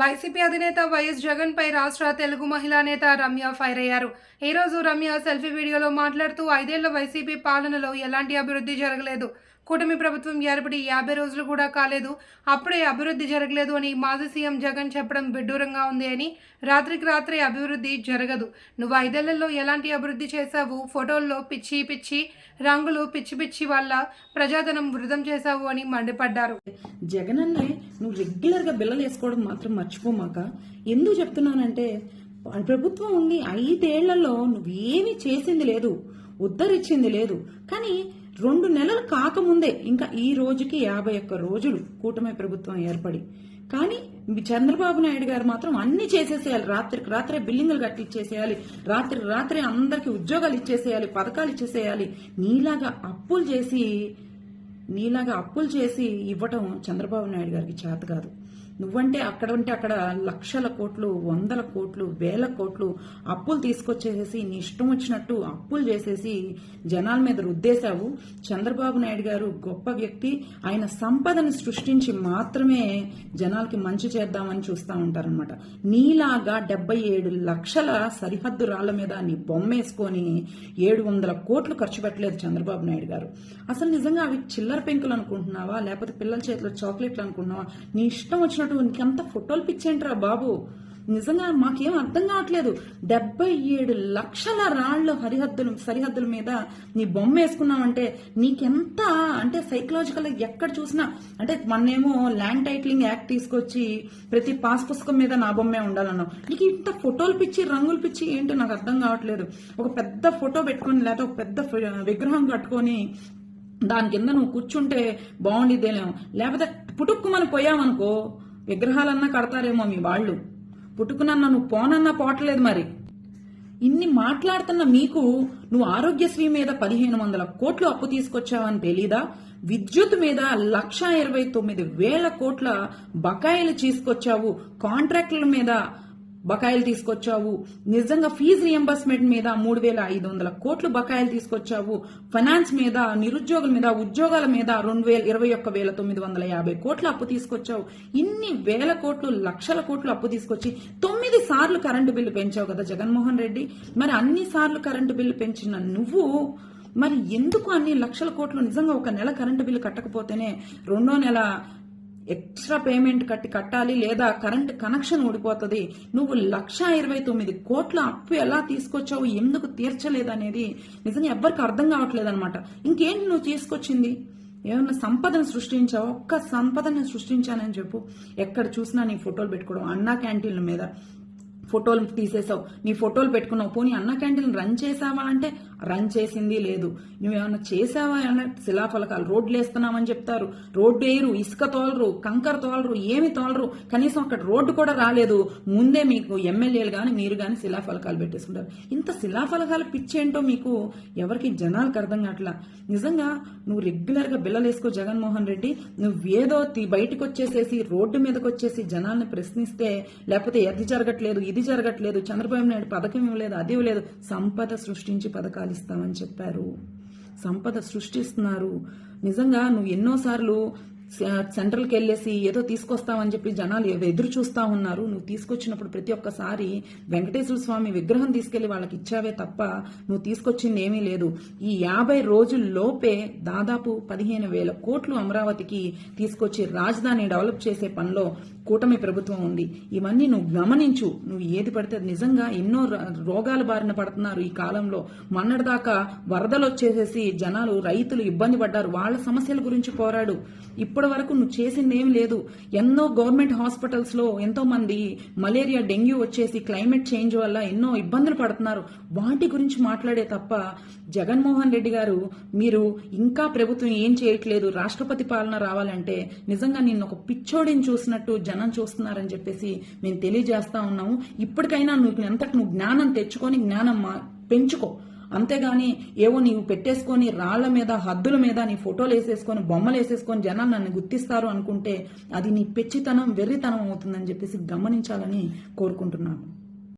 YCP అధినేత YS Jagan పై రాష్ట్ర తెలుగు మహిళా నేత రమ్య ఫైర్ అయ్యారు. ఈ రోజు రమ్య సెల్ఫీ వీడియోలో మాట్లాడుతూ ఐదేళ్ళ వైసీపీ పాలనలో ఎలాంటి అభివృద్ధి జరగలేదు. కూటమి ప్రభుత్వం ఏర్పడి యాభై రోజులు కూడా కాలేదు. అప్పుడే అభివృద్ధి జరగలేదు అని మాజీ సీఎం జగన్ చెప్పడం విడ్డూరంగా ఉంది అని రాత్రికి రాత్రే అభివృద్ధి జరగదు. నువ్వు ఐదేళ్ళలో ఎలాంటి అభివృద్ధి చేశావు? ఫోటోల్లో పిచ్చి పిచ్చి రంగులు పిచ్చి పిచ్చి వల్ల ప్రజాధనం వృధం చేశావు అని మండిపడ్డారు. జగన్ అన్నే నువ్వు రెగ్యులర్గా బిల్లలు వేసుకోవడం మాత్రం మర్చిపోమాక ఎందుకు చెప్తున్నానంటే ప్రభుత్వం ఉండి ఐదేళ్ళలో నువ్వేమీ చేసింది లేదు. ఉద్ధరించింది లేదు. కానీ రెండు నెలలు కాకముందే ఇంకా ఈ రోజుకి యాభై ఒక్క రోజులు కూటమి ప్రభుత్వం ఏర్పడి. కానీ చంద్రబాబు నాయుడు గారు మాత్రం అన్ని చేసేసేయాలి. రాత్రికి రాత్రే బిల్డింగులు కట్టించేసేయాలి రాత్రి రాత్రి అందరికి ఉద్యోగాలు ఇచ్చేసేయాలి పథకాలు ఇచ్చేసేయాలి. నీలాగా అప్పులు చేసి నీలాగా అప్పులు చేసి ఇవ్వటం చంద్రబాబు నాయుడు గారికి చేత కాదు. నువ్వంటే అక్కడ ఉంటే అక్కడ లక్షల కోట్లు వందల కోట్లు వేల కోట్లు అప్పులు తీసుకొచ్చేసేసి నీ ఇష్టం వచ్చినట్టు అప్పులు చేసేసి జనాల మీద రుద్దేశావు. చంద్రబాబు నాయుడు గారు గొప్ప వ్యక్తి. ఆయన సంపదను సృష్టించి మాత్రమే జనాలకి మంచి చేద్దామని చూస్తా ఉంటారనమాట నీలాగా డెబ్బై ఏడు లక్షల సరిహద్దు రాళ్ళ మీద నీ బొమ్మేసుకొని ఏడు వందల కోట్లు ఖర్చు పెట్టలేదు చంద్రబాబు నాయుడు గారు. అసలు నిజంగా అవి చిల్లర పెంకులు అనుకుంటున్నావా? లేకపోతే పిల్లల చేతిలో చాక్లెట్లు అనుకుంటున్నావా? నీ ఇష్టం వచ్చినట్టు నీకంత ఫోటోలు పిచ్చేంట్రా బాబు? నిజంగా మాకేం అర్థం కావట్లేదు. డెబ్బై ఏడు లక్షల రాళ్ళు హరిహద్దులు సరిహద్దుల మీద నీ బొమ్మ వేసుకున్నావంటే నీకెంత? అంటే సైకలాజికల్ ఎక్కడ చూసినా అంటే మొన్నేమో ల్యాండ్ టైటిలింగ్ యాక్ట్ తీసుకొచ్చి ప్రతి పాస్ పుస్తకం మీద నా బొమ్మే ఉండాలన్నావు. నీకు ఇంత ఫోటోలు పిచ్చి రంగులు పిచ్చి ఏంటో నాకు అర్థం కావట్లేదు. ఒక పెద్ద ఫోటో పెట్టుకొని లేకపోతే ఒక పెద్ద విగ్రహం కట్టుకొని దాని కింద నువ్వు కూర్చుంటే బాగుండిద్దేలేమో లేకపోతే పుట్టుక్కుమని పోయావనుకో విగ్రహాలన్నా కడతారేమో మీ వాళ్ళు. పుట్టుకునన్నా నువ్వు పోనన్నా పోవట్లేదు మరి. ఇన్ని మాట్లాడుతున్న మీకు నువ్వు ఆరోగ్యశ్రీ మీద పదిహేను వందల కోట్లు అప్పు తీసుకొచ్చావని తెలీదా? విద్యుత్ మీద లక్ష ఇరవై తొమ్మిది వేల కోట్ల బకాయిలు తీసుకొచ్చావు. కాంట్రాక్టుల మీద బకాయిలు తీసుకొచ్చావు. నిజంగా ఫీజు రియంబర్స్మెంట్ మీద మూడు వేల ఐదు వందల కోట్లు బకాయిలు తీసుకొచ్చావు. ఫైనాన్స్ మీద నిరుద్యోగుల మీద ఉద్యోగాల మీద రెండు వేల ఇరవై ఒక్క వేల తొమ్మిది వందల యాభై కోట్లు అప్పు తీసుకొచ్చావు. ఇన్ని వేల కోట్లు లక్షల కోట్లు అప్పు తీసుకొచ్చి తొమ్మిది సార్లు కరెంటు బిల్లు పెంచావు కదా జగన్మోహన్ రెడ్డి. మరి అన్ని సార్లు కరెంటు బిల్లు పెంచిన నువ్వు మరి ఎందుకు అన్ని లక్షల కోట్లు నిజంగా ఒక నెల కరెంటు బిల్లు కట్టకపోతేనే రెండో నెల ఎక్స్ట్రా పేమెంట్ కట్టి కట్టాలి లేదా కరెంట్ కనెక్షన్ ఊడిపోతుంది. నువ్వు లక్ష ఇరవై తొమ్మిది కోట్ల అప్పు ఎలా తీసుకొచ్చావు? ఎందుకు తీర్చలేదనేది నిజంగా ఎవ్వరికి అర్థం కావట్లేదు అనమాట ఇంకేంటి నువ్వు తీసుకొచ్చింది? ఏమన్నా సంపదను సృష్టించావు? ఒక్క సంపదను సృష్టించానని చెప్పు. ఎక్కడ చూసినా నీ ఫోటోలు పెట్టుకోవడం అన్నా క్యాంటీన్ల మీద ఫోటోలు తీసేసావు. నీ ఫోటోలు పెట్టుకున్నావు. పోనీ అన్న క్యాంటీన్ రన్ చేసావా అంటే రన్ చేసింది లేదు. నువ్వేమన్నా చేసావా అన్న శిలాఫలకాలు? రోడ్లు వేస్తున్నామని చెప్తారు. రోడ్డు వేయరు ఇసుక తోలరు కంకర తోలరు ఏమి తోలరు. కనీసం అక్కడ రోడ్డు కూడా రాలేదు. ముందే మీకు ఎమ్మెల్యేలు కానీ మీరు కానీ శిలాఫలకాలు పెట్టేసుకుంటారు. ఇంత శిలాఫలకాలు పిచ్చేంటో మీకు ఎవరికి జనాలకు అర్థం కావట్లా? నిజంగా నువ్వు రెగ్యులర్గా బిల్లలు వేసుకో జగన్మోహన్ రెడ్డి నువ్వేదో బయటకు వచ్చేసేసి రోడ్డు మీదకి వచ్చేసి జనాల్ని ప్రశ్నిస్తే లేకపోతే అది జరగట్లేదు ఇది జరగట్లేదు చంద్రబాబు నాయుడు పథకం ఇవ్వలేదు అది ఇవ్వలేదు సంపద సృష్టించి పథకాలు సంపాదిస్తామని చెప్పారు. సంపద సృష్టిస్తున్నారు. నిజంగా నువ్వు ఎన్నోసార్లు సెంట్రల్కి వెళ్ళేసి ఏదో తీసుకొస్తామని చెప్పి జనాలు ఎదురు చూస్తా ఉన్నారు. నువ్వు తీసుకొచ్చినప్పుడు ప్రతి ఒక్కసారి వెంకటేశ్వర స్వామి విగ్రహం తీసుకెళ్ళి వాళ్ళకి ఇచ్చావే తప్ప నువ్వు తీసుకొచ్చింది ఏమీ లేదు. ఈ యాభై రోజుల్లోపే దాదాపు పదిహేను వేల కోట్లు అమరావతికి తీసుకొచ్చి రాజధాని డెవలప్ చేసే పనిలో కూటమి ప్రభుత్వం ఉంది. ఇవన్నీ నువ్వు గమనించు. నువ్వు ఏది పడితే అది నిజంగా ఎన్నో ర- రోగాల బారిన పడుతున్నారు ఈ కాలంలో. మొన్నటిదాకా వరదలు వచ్చేసేసి జనాలు రైతులు ఇబ్బంది పడ్డారు. వాళ్ళ సమస్యల గురించి పోరాడు. ఇప్పటి వరకు నువ్వు చేసింది ఏం లేదు. ఎన్నో గవర్నమెంట్ హాస్పిటల్స్లో ఎంతో మంది మలేరియా డెంగ్యూ వచ్చేసి క్లైమేట్ చేంజ్ వల్ల ఎన్నో ఇబ్బందులు పడుతున్నారు. వాటి గురించి మాట్లాడే తప్ప జగన్మోహన్ రెడ్డి గారు మీరు ఇంకా ప్రభుత్వం ఏం చేయట్లేదు రాష్ట్రపతి పాలన రావాలంటే నిజంగా నిన్న ఒక పిచ్చోడిని చూసినట్టు జనం చూస్తున్నారని చెప్పేసి మేము తెలియజేస్తా ఉన్నాము. ఇప్పటికైనా నువ్వు ఎంతకు నువ్వు జ్ఞానం తెచ్చుకొని జ్ఞానం మా- పెంచుకో. అంతేగాని ఏవో నీవు పెట్టేసుకొని రాళ్ళ మీద హద్దుల మీద నీ ఫోటోలు వేసేసుకొని బొమ్మలు వేసేసుకొని జనాలు నన్ను గుర్తిస్తారు అనుకుంటే అది నీ పెచ్చితనం వెర్రితనం అవుతుందని చెప్పేసి గమనించాలని కోరుకుంటున్నాను.